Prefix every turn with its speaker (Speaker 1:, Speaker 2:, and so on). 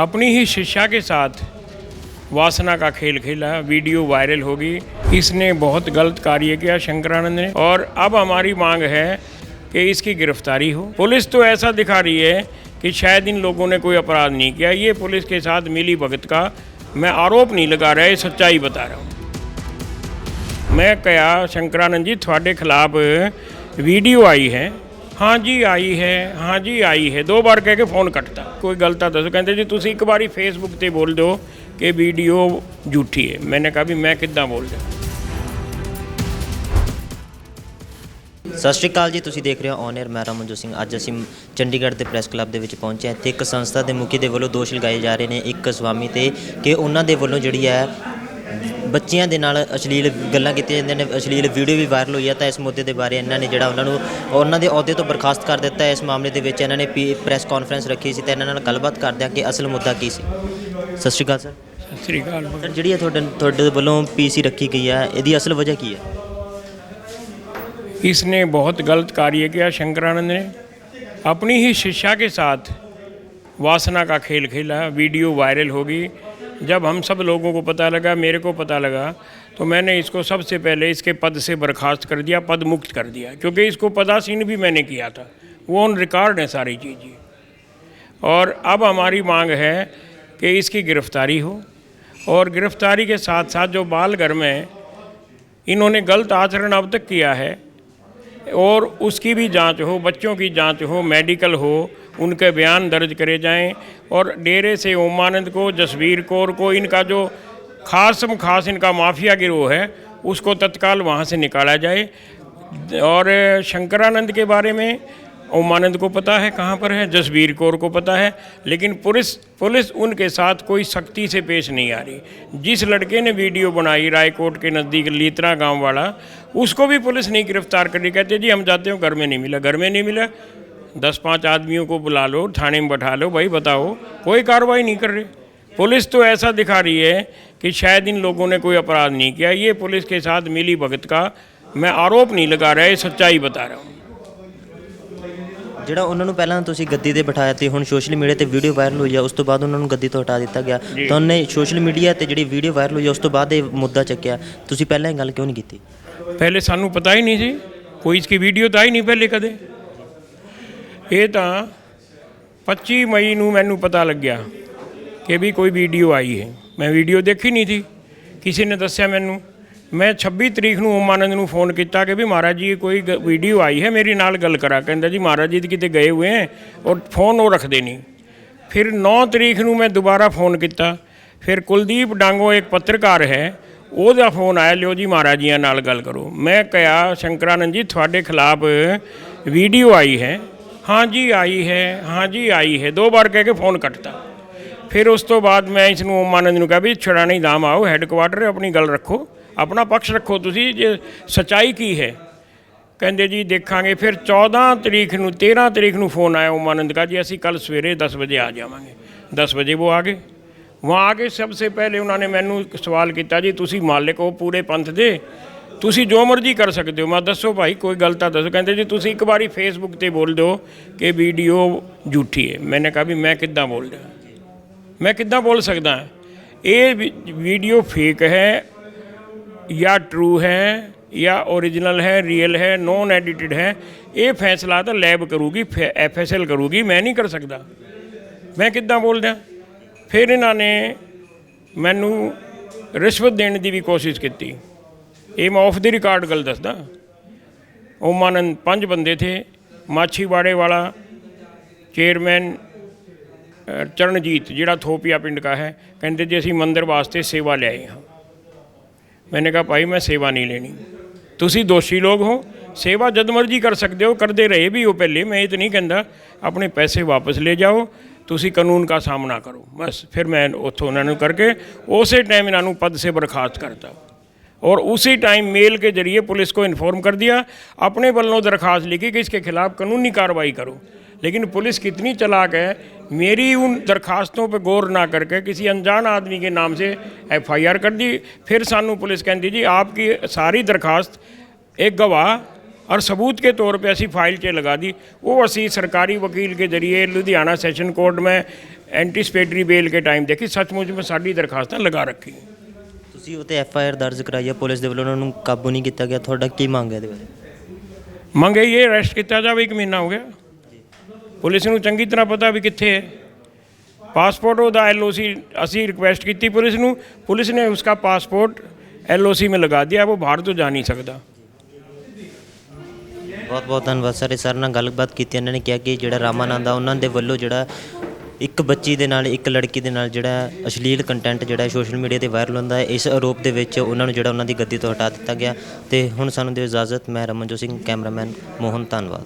Speaker 1: अपनी ही शिक्षा के साथ वासना का खेल खेला, वीडियो वायरल होगी। इसने बहुत गलत कार्य किया शंकरानंद ने। और अब हमारी मांग है कि इसकी गिरफ्तारी हो। पुलिस तो ऐसा दिखा रही है कि शायद इन लोगों ने कोई अपराध नहीं किया। ये पुलिस के साथ मिली भगत का मैं आरोप नहीं लगा रहा, ये सच्चाई बता रहा हूँ। मैं कया, शंकरानंद जी थोड़े खिलाफ वीडियो आई है। ਹਾਂ ਜੀ ਆਈ ਹੈ ਹਾਂ ਜੀ ਆਈ ਹੈ। ਦੋ ਵਾਰ ਕਹਿ ਕੇ ਫੋਨ ਕੱਟਤਾ। ਕੋਈ ਗੱਲ ਤਾਂ ਦੱਸੋ। ਕਹਿੰਦੇ ਜੀ, ਤੁਸੀਂ ਇੱਕ ਵਾਰੀ ਫੇਸਬੁੱਕ ਤੇ ਬੋਲ ਦਿਓ ਕਿ ਵੀਡੀਓ ਝੂਠੀ ਹੈ। ਮੈਨੇ ਕਹਾ ਵੀ ਮੈਂ ਕਿੱਦਾਂ ਬੋਲ ਦਿਆਂ?
Speaker 2: ਸਤਿ ਸ਼੍ਰੀ ਅਕਾਲ ਜੀ। ਤੁਸੀਂ ਦੇਖ ਰਹੇ ਹੋ ਔਨ 에ਅਰ ਮੈਂ ਰਮਨਜੋਤ ਸਿੰਘ। ਅੱਜ ਅਸੀਂ ਚੰਡੀਗੜ੍ਹ ਦੇ ਪ੍ਰੈਸ ਕਲੱਬ ਦੇ ਵਿੱਚ ਪਹੁੰਚੇ ਹਾਂ। ਇੱਥੇ ਇੱਕ ਸੰਸਥਾ ਦੇ ਮੁਖੀ ਦੇ ਵੱਲੋਂ ਦੋਸ਼ ਲਗਾਏ ਜਾ ਰਹੇ ਨੇ। ਇੱਕ ਸਵਾਮੀ ਤੇ ਕਿ ਉਹਨਾਂ ਦੇ ਵੱਲੋਂ ਜਿਹੜੀ ਹੈ ਬੱਚਿਆਂ ਦੇ ਨਾਲ ਅਸ਼ਲੀਲ ਗੱਲਾਂ ਕੀਤੀਆਂ ਜਾਂਦੀਆਂ ਨੇ ਅਸ਼ਲੀਲ ਵੀਡੀਓ ਵੀ ਵਾਇਰਲ ਹੋਈ ਹੈ ਤਾਂ ਇਸ ਮੁੱਦੇ ਦੇ ਬਾਰੇ ਇਹਨਾਂ ਨੇ ਜਿਹੜਾ ਉਹਨਾਂ ਨੂੰ ਉਹਨਾਂ ਦੇ ਅਹੁਦੇ ਤੋਂ ਬਰਖਾਸਤ ਕਰ ਦਿੱਤਾ ਹੈ ਇਸ ਮਾਮਲੇ ਦੇ ਵਿੱਚ ਇਹਨਾਂ ਨੇ ਪ੍ਰੈਸ ਕਾਨਫਰੰਸ ਰੱਖੀ ਸੀ ਤੇ ਇਹਨਾਂ ਨਾਲ ਗੱਲਬਾਤ ਕਰਦੇ ਹਾਂ ਕਿ ਅਸਲ ਮੁੱਦਾ ਕੀ ਸੀ ਸਤਿ ਸ਼੍ਰੀ ਅਕਾਲ ਸਰ
Speaker 1: ਸਤਿ ਸ੍ਰੀ ਅਕਾਲ
Speaker 2: ਸਰ ਜਿਹੜੀ ਇਹ ਤੁਹਾਡੇ ਤੁਹਾਡੇ ਵੱਲੋਂ ਪੀਸੀ ਰੱਖੀ ਗਈ ਹੈ ਇਹਦੀ ਅਸਲ ਵਜ੍ਹਾ ਕੀ ਹੈ
Speaker 1: इसने बहुत गलत कार्य किया शंकरानंद ने अपनी ही शिष्या के साथ वासना का खेल खेला वीडियो वायरल होगी जब हम सब लोगों को पता लगा, मेरे को पता लगा तो मैंने इसको सबसे पहले इसके पद से बर्खास्त कर दिया, पद मुक्त कर दिया। क्योंकि इसको पदासीन भी मैंने किया था। वो ऑन रिकॉर्ड है सारी चीज़ें। और अब हमारी मांग है कि इसकी गिरफ्तारी हो। और गिरफ्तारी के साथ साथ जो बाल घर में इन्होंने गलत आचरण अब तक किया है और उसकी भी जाँच हो, बच्चों की जाँच हो मेडिकल हो, उनके बयान दर्ज करे जाएँ और डेरे से ओमानंद को, जसवीर कौर को, इनका जो खासम खास इनका माफिया गिरोह है, उसको तत्काल वहाँ से निकाला जाए। और शंकरानंद के बारे में ओमानंद को पता है कहाँ पर है, जसवीर कौर को पता है, लेकिन पुलिस पुलिस उनके साथ कोई सख्ती से पेश नहीं आ रही। जिस लड़के ने वीडियो बनाई रायकोट के नज़दीक लीतरा गाँव वाला उसको भी पुलिस नहीं गिरफ्तार कर रही कहते जी हम जाते हो घर में नहीं मिला घर में नहीं मिला दस पांच आदमियों को बुला लो थाने में बैठा लो भाई बताओ कोई कार्रवाई नहीं कर रही पुलिस तो ऐसा दिखा रही है कि शायद इन लोगों ने कोई अपराध नहीं किया ये पुलिस के साथ मिली भगत का मैं आरोप नहीं लगा रहा ये सच्चाई बता रहा हूँ
Speaker 2: ਜਿਹੜਾ ਉਹਨਾਂ ਨੂੰ ਪਹਿਲਾਂ ਤੁਸੀਂ ਗੱਦੀ ਤੇ ਬਿਠਾਇਆ ਤੇ ਹੁਣ ਸੋਸ਼ਲ ਮੀਡੀਆ ਤੇ ਵੀਡੀਓ ਵਾਇਰਲ ਹੋਈ ਆ ਉਸ ਤੋਂ ਬਾਅਦ ਉਹਨਾਂ ਨੂੰ ਗੱਦੀ ਤੋਂ ਹਟਾ ਦਿੱਤਾ ਗਿਆ ਤਾਂ ਉਹਨੇ ਸੋਸ਼ਲ ਮੀਡੀਆ ਤੇ ਜਿਹੜੀ ਵੀਡੀਓ ਵਾਇਰਲ ਹੋਈ ਆ ਉਸ ਤੋਂ ਬਾਅਦ ਇਹ ਮੁੱਦਾ ਚੱਕਿਆ ਤੁਸੀਂ ਪਹਿਲਾਂ ਇਹ ਗੱਲ ਕਿਉਂ ਨਹੀਂ ਕੀਤੀ
Speaker 1: ਪਹਿਲੇ ਸਾਨੂੰ ਪਤਾ ਹੀ ਨਹੀਂ ਸੀ, ਕੋਈ ਇਸकी ਵੀਡੀਓ ਤਾਂ ਹੀ ਨਹੀਂ ਪਹਿਲੇ ਕਦੇ। ਇਹ ਤਾਂ 25 ਮਈ ਨੂੰ ਮੈਨੂੰ ਪਤਾ ਲੱਗਿਆ ਕਿ ਵੀ ਕੋਈ ਵੀਡੀਓ ਆਈ ਹੈ। ਮੈਂ ਵੀਡੀਓ ਦੇਖੀ ਨਹੀਂ ਸੀ। ਕਿਸੇ ਨੇ ਦੱਸਿਆ ਮੈਨੂੰ। ਮੈਂ 26 ਤਰੀਕ ਨੂੰ ਓਮਾਨੰਦ ਨੂੰ ਫੋਨ ਕੀਤਾ ਕਿ ਵੀ ਮਹਾਰਾਜ ਜੀ, ਕੋਈ ਗ- ਵੀਡੀਓ ਆਈ ਹੈ ਮੇਰੀ ਨਾਲ ਗੱਲ ਕਰਾ। ਕਹਿੰਦਾ ਜੀ, ਮਹਾਰਾਜ ਜੀ ਕਿਤੇ ਗਏ ਹੋਏ ਹੈ ਔਰ ਫੋਨ ਉਹ ਰੱਖਦੇ ਨਹੀਂ। ਫਿਰ 9 ਤਰੀਕ ਨੂੰ ਮੈਂ ਦੁਬਾਰਾ ਫੋਨ ਕੀਤਾ। ਫਿਰ ਕੁਲਦੀਪ ਡਾਂਗੋ ਇੱਕ ਪੱਤਰਕਾਰ ਹੈ ਉਹਦਾ ਫੋਨ ਆਇਆ, ਲਿਓ ਜੀ ਮਹਾਰਾਜ ਜੀਆਂ ਨਾਲ ਗੱਲ ਕਰੋ। ਮੈਂ ਕਿਹਾ, ਸ਼ੰਕਰਾਨੰਦ ਜੀ, ਤੁਹਾਡੇ ਖਿਲਾਫ ਵੀਡੀਓ ਆਈ ਹੈ। ਹਾਂ ਜੀ, ਆਈ ਹੈ, ਹਾਂ ਜੀ, ਆਈ ਹੈ। ਦੋ ਵਾਰ ਕਹਿ ਕੇ ਫੋਨ ਕੱਟਤਾ। ਫਿਰ ਉਸ ਤੋਂ ਬਾਅਦ ਮੈਂ ਇਸ ਨੂੰ ਓਮਾਨੰਦ ਨੂੰ ਕਿਹਾ ਵੀ ਛੜਾਣੀ ਦਾਮ ਆਓ ਹੈੱਡਕੁਆਟਰ ਆਪਣੀ ਗੱਲ ਰੱਖੋ। ਆਪਣਾ ਪੱਖ ਰੱਖੋ ਤੁਸੀਂ, ਜੇ ਸਚਾਈ ਕੀ ਹੈ। ਕਹਿੰਦੇ ਜੀ, ਦੇਖਾਂਗੇ। ਫਿਰ 14 ਤਰੀਕ ਨੂੰ 13 ਤਰੀਕ ਨੂੰ ਫੋਨ ਆਇਆ ਓਮਾਨੰਦ का ਜੀ ਅਸੀਂ ਕੱਲ ਸਵੇਰੇ 10 ਵਜੇ ਆ ਜਾਵਾਂਗੇ। 10 ਵਜੇ ਉਹ ਆ ਗਏ। वहाँ आगे सबसे पहले उन्होंने मैनू एक ਸਵਾਲ ਕੀਤਾ ਜੀ ਤੁਸੀਂ ਮਾਲਕ ਹੋ ਪੂਰੇ ਪੰਥ ਦੇ ਤੁਸੀਂ ਜੋ ਮਰਜ਼ੀ ਕਰ ਸਕਦੇ ਹੋ ਮੈਂ ਦੱਸੋ ਭਾਈ ਕੋਈ ਗੱਲ ਤਾਂ ਦੱਸੋ ਕਹਿੰਦੇ ਜੀ ਤੁਸੀਂ ਇੱਕ ਵਾਰੀ ਫੇਸਬੁੱਕ ਤੇ ਬੋਲ ਦਿਓ ਕਿ ਵੀਡੀਓ ਝੂਠੀ ਹੈ ਮੈਨੇ ਕਹਾ ਵੀ ਮੈਂ ਕਿੱਦਾਂ ਬੋਲ ਦਿਆਂ ਮੈਂ ਕਿੱਦਾਂ ਬੋਲ ਸਕਦਾ ਇਹ ਵੀਡੀਓ ਫੇਕ ਹੈ ਜਾਂ ਟਰੂ ਹੈ ਜਾਂ ओरिजिनल ਹੈ ਰੀਅਲ ਹੈ ਨੋਨ ਐਡੀਟਡ ਹੈ ਇਹ ਫੈਸਲਾ ਤਾਂ ਲੈਬ ਕਰੂਗੀ ਐਫਐਸਐਲ ਕਰੂਗੀ ਮੈਂ ਨਹੀਂ ਕਰ ਸਕਦਾ ਮੈਂ ਕਿੱਦਾਂ ਬੋਲ ਦਿਆਂ ਫਿਰ ਇਹਨਾਂ ਨੇ ਮੈਨੂੰ ਰਿਸ਼ਵਤ ਦੇਣ ਦੀ ਵੀ ਕੋਸ਼ਿਸ਼ ਕੀਤੀ। ਇਹ ਮੈਂ ਆਫ ਦੀ ਰਿਕਾਰਡ ਗੱਲ ਦੱਸਦਾ। ਉਹ ਓਮਾਨੰਦ ਪੰਜ ਬੰਦੇ ਥੇ। ਮਾਛੀਵਾੜੇ ਵਾਲਾ ਚੇਅਰਮੈਨ ਚਰਨਜੀਤ, ਜਿਹੜਾ ਥੋਪੀਆ ਪਿੰਡ ਕਾ ਹੈ। ਕਹਿੰਦੇ ਜੀ, ਅਸੀਂ ਮੰਦਰ ਵਾਸਤੇ ਸੇਵਾ ਲੈ ਆਏ ਹਾਂ। ਮੈਨੇ ਕਹਾ, ਭਾਈ, ਮੈਂ ਸੇਵਾ ਨਹੀਂ ਲੈਣੀ। ਤੁਸੀਂ ਦੋਸ਼ੀ ਲੋਕ ਹੋ। ਸੇਵਾ ਜਦ ਮਰਜ਼ੀ ਕਰ ਸਕਦੇ ਹੋ। ਕਰਦੇ ਰਹੇ ਵੀ ਉਹ ਪਹਿਲੇ। ਮੈਂ ਇਹ ਤਾਂ ਨਹੀਂ ਕਹਿੰਦਾ, ਆਪਣੇ ਪੈਸੇ ਵਾਪਸ ਲੈ ਜਾਓ। ਤੁਸੀਂ ਕਾਨੂੰਨ ਦਾ ਸਾਹਮਣਾ ਕਰੋ ਬਸ ਫਿਰ ਮੈਂ ਉੱਥੋਂ ਉਹਨਾਂ ਨੂੰ ਕਰਕੇ ਉਸੇ टाइम ਇਹਨਾਂ ਨੂੰ पद से बर्खास्त करता और उसी टाइम मेल के जरिए पुलिस को इन्फॉर्म कर दिया अपने बलों दरखास्त लिखी कि इसके खिलाफ कानूनी कार्रवाई करो लेकिन पुलिस कितनी चलाक है मेरी उन दरखास्तों पे गौर ना करके किसी अनजान आदमी के नाम से एफआईआर कर दी फिर सानू पुलिस कहती जी आपकी सारी दरखास्त एक गवाह ਔਰ ਸਬੂਤ ਕੇ ਤੌਰ 'ਤੇ ਅਸੀਂ ਫਾਈਲ के ਲਗਾ ਦੀ। ਉਹ ਅਸੀਂ ਸਰਕਾਰੀ ਵਕੀਲ ਕੇ ਜਰੀਏ ਲੁਧਿਆਣਾ ਸੈਸ਼ਨ ਕੋਰਟ ਮੈਂ ਐਂਟੀਸਪੇਟਰੀ ਬੇਲ ਕੇ ਟਾਈਮ ਦੇਖੀ ਸੱਚਮੁੱਚ ਮੈਂ ਸਾਡੀ ਦਰਖਾਸਤਾਂ ਲਗਾ ਰੱਖੀ।
Speaker 2: ਤੁਸੀਂ ਉਹ ਉਤੇ ਐਫ ਆਈ ਆਰ ਦਰਜ ਕਰਾਈ ਹੈ ਪੁਲਿਸ ਦੇ ਵੱਲੋਂ ਉਹਨਾਂ ਨੂੰ ਕਾਬੂ ਨਹੀਂ ਕੀਤਾ ਗਿਆ ਤੁਹਾਡਾ ਕੀ ਮੰਗ ਹੈ ਇਹਦੇ ਬਾਰੇ?
Speaker 1: ਮੰਗ ਇਹ ਅਰੈਸਟ ਕੀਤਾ ਜਾਵੇ ਇੱਕ ਮਹੀਨਾ ਹੋ ਗਿਆ। ਪੁਲਿਸ ਨੂੰ ਚੰਗੀ ਤਰ੍ਹਾਂ ਪਤਾ ਵੀ ਕਿੱਥੇ ਹੈ। ਪਾਸਪੋਰਟ ਉਹਦਾ ਐੱਲ ਓ ਸੀ ਅਸੀਂ ਰਿਕੁਐਸਟ ਕੀਤੀ ਪੁਲਿਸ ਨੂੰ। ਪੁਲਿਸ ਨੇ ਉਸਕਾ ਪਾਸਪੋਰਟ एल ओ सी में लगा दिया ਉਹ ਬਾਹਰ ਤੋਂ ਜਾ ਨਹੀਂ ਸਕਦਾ।
Speaker 2: ਬਹੁਤ ਬਹੁਤ ਧੰਨਵਾਦ ਸਰ ਇਹ ਸਰ ਨਾਲ ਗੱਲਬਾਤ ਕੀਤੀ, ਇਹਨਾਂ ਨੇ ਕਿਹਾ ਕਿ ਜਿਹੜਾ ਰਾਮਾਨੰਦ ਆ, ਉਹਨਾਂ ਦੇ ਵੱਲੋਂ ਜਿਹੜਾ ਇੱਕ ਬੱਚੀ ਦੇ ਨਾਲ, ਇੱਕ ਲੜਕੀ ਦੇ ਨਾਲ ਜਿਹੜਾ ਅਸ਼ਲੀਲ ਕੰਟੈਂਟ ਜਿਹੜਾ ਸੋਸ਼ਲ ਮੀਡੀਆ ਤੇ ਵਾਇਰਲ ਹੁੰਦਾ ਹੈ, ਇਸ ਆਰੋਪ ਦੇ ਵਿੱਚ ਉਹਨਾਂ ਨੂੰ ਜਿਹੜਾ ਉਹਨਾਂ ਦੀ ਗੱਦੀ ਤੋਂ ਹਟਾ ਦਿੱਤਾ ਗਿਆ ਤੇ ਹੁਣ ਸਾਨੂੰ ਦਿਓ ਇਜਾਜ਼ਤ, ਮੈਂ ਰਮਨਜੋਤ ਸਿੰਘ ਕੈਮਰਾਮੈਨ ਮੋਹਨ, ਧੰਨਵਾਦ।